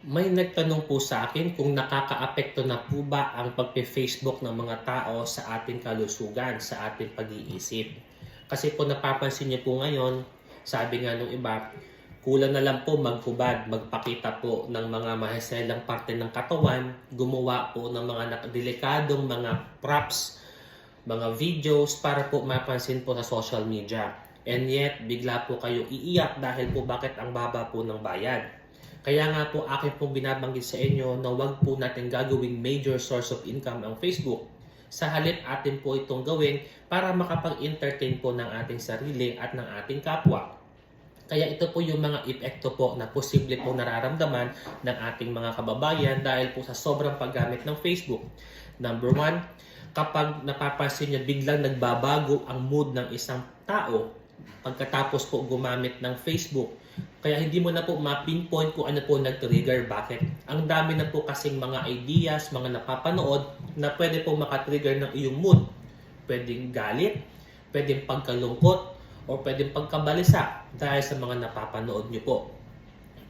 May nagtanong po sa akin kung nakakaapekto na po ba ang pagpe-Facebook ng mga tao sa ating kalusugan, sa ating pag-iisip. Kasi po napapansin niyo po ngayon, sabi nga nung iba, kulang na lang po maghubad, magpakita po ng mga mahiselang parte ng katawan, gumawa po ng mga delikadong mga props, mga videos para po mapansin po sa social media. And yet, bigla po kayo iiyak dahil po bakit ang baba po ng bayad. Kaya nga po akin pong binabanggit sa inyo na wag po natin gagawing major source of income ang Facebook. Sa halip atin po itong gawin para makapag-entertain po ng ating sarili at ng ating kapwa. Kaya ito po yung mga epekto po na posible po nararamdaman ng ating mga kababayan dahil po sa sobrang paggamit ng Facebook. Number one, kapag napapansin nyo biglang nagbabago ang mood ng isang tao pagkatapos po gumamit ng Facebook. Kaya hindi mo na po ma-pinpoint kung ano po nag-trigger, bakit. Ang dami na po kasing mga ideas, mga napapanood na pwede po makatrigger ng iyong mood. Pwedeng galit, pwedeng pagkalungkot, o pwedeng pagkabalisa dahil sa mga napapanood nyo po.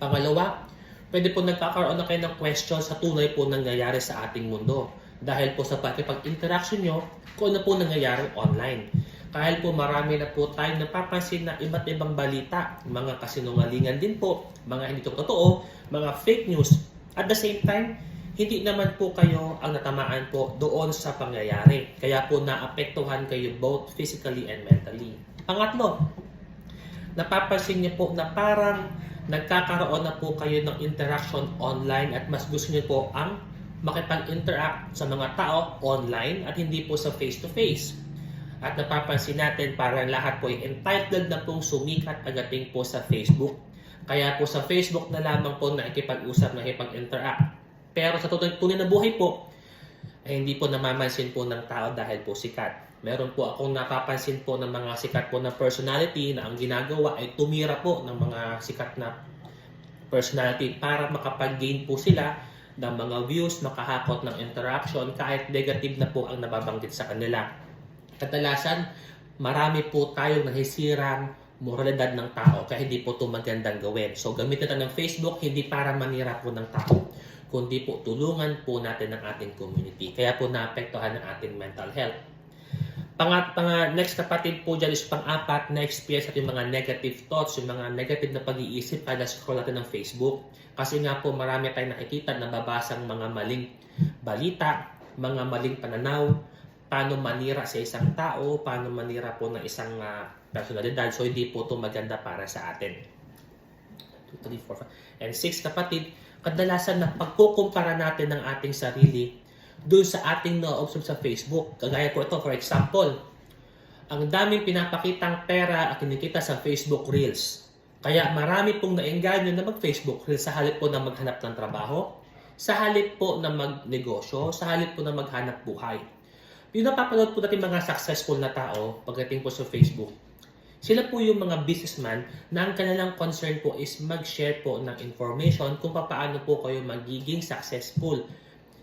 Pangalawa, pwede po nagkakaroon na kayo ng question sa tunay po nangyayari sa ating mundo. Dahil po sa pakipag-interaction nyo kung ano po nangyayari online. Dahil po marami na po tayong napapansin na iba't ibang balita, mga kasinungalingan din po, mga hindi to totoo, mga fake news. At the same time, hindi naman po kayo ang natamaan po doon sa pangyayari. Kaya po naapektuhan kayo both physically and mentally. Pangatlo, napapansin niyo po na parang nagkakaroon na po kayo ng interaction online at mas gusto niyo po ang makipag-interact sa mga tao online at hindi po sa face-to-face. At napapansin natin parang lahat po ay entitled na pong sumikat pagdating po sa Facebook. Kaya po sa Facebook na lamang po na ikipag-usap, na ikipag-interact. Pero sa tunay na buhay po, ay hindi po namamansin po ng tao dahil po sikat. Meron po akong napapansin po ng mga sikat po na personality na ang ginagawa ay tumira po ng mga sikat na personality para makapag-gain po sila ng mga views, makahakot ng interaction kahit negative na po ang nababanggit sa kanila. Kadalasan, marami po tayong nahisirang moralidad ng tao kaya hindi po ito magandang gawin. So gamitin natin ng Facebook hindi para manira po ng tao kundi po tulungan po natin ang ating community. Kaya po naapektuhan ng ating mental health. Pangat, pang, next kapatid po dyan is pang-apat na experience at yung mga negative thoughts, yung mga negative na pag-iisip kada scroll natin ng Facebook. Kasi nga po marami tayong nakikita na babasang mga maling balita, mga maling pananaw, paano manira sa isang tao, paano manira po ng isang uh, personalidad. So hindi po ito maganda para sa atin. 2, 3, 4, 5. And 6 kapatid, kadalasan na pagkukumpara natin ng ating sarili doon sa ating na-observe sa Facebook. Kagaya po ito, for example, ang daming pinapakitang pera at kinikita sa Facebook Reels. Kaya marami pong naengganyo na mag-Facebook Reels sa halip po na maghanap ng trabaho, sa halip po na magnegosyo, sa halip po na maghanap buhay. Yung napapanood po natin mga successful na tao pagdating po sa Facebook, sila po yung mga businessman na ang kanilang concern po is mag-share po ng information kung paano po kayo magiging successful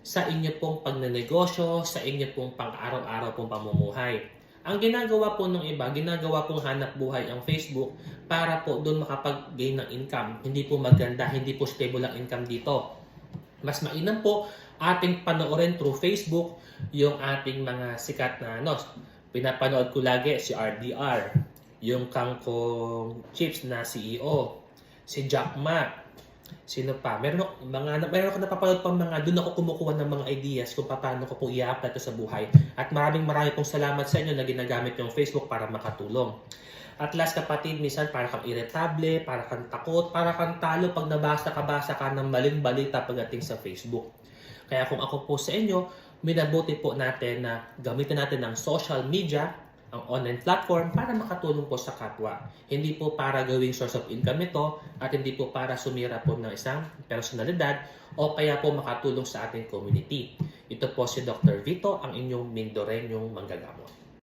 sa inyo pong pagnanegosyo, sa inyo pong pang-araw-araw pong pamumuhay. Ang ginagawa po ng iba, ginagawa pong hanap buhay ang Facebook para po doon makapag-gain ng income. Hindi po maganda, hindi po stable ang income dito. Mas mainam po ating panoorin through Facebook yung ating mga sikat na ano, pinapanood ko lagi si RDR, yung Kangkong Chips na CEO, si Jack Ma, sino pa? Meron ako, mga, meron ako napapanood pang mga, doon ako kumukuha ng mga ideas kung paano ko po i-apply ito sa buhay. At maraming maraming pong salamat sa inyo na ginagamit yung Facebook para makatulong. At last kapatid, minsan para kang irritable, para kang takot, para kang talo pag nabasa-kabasa ka ng maling balita pagdating sa Facebook. Kaya kung ako po sa inyo, minabuti po natin na gamitin natin ng social media, ang online platform para makatulong po sa kapwa. Hindi po para gawing source of income ito at hindi po para sumira po ng isang personalidad o kaya po makatulong sa ating community. Ito po si Dr. Vito, ang inyong Mindorenyong manggagamot.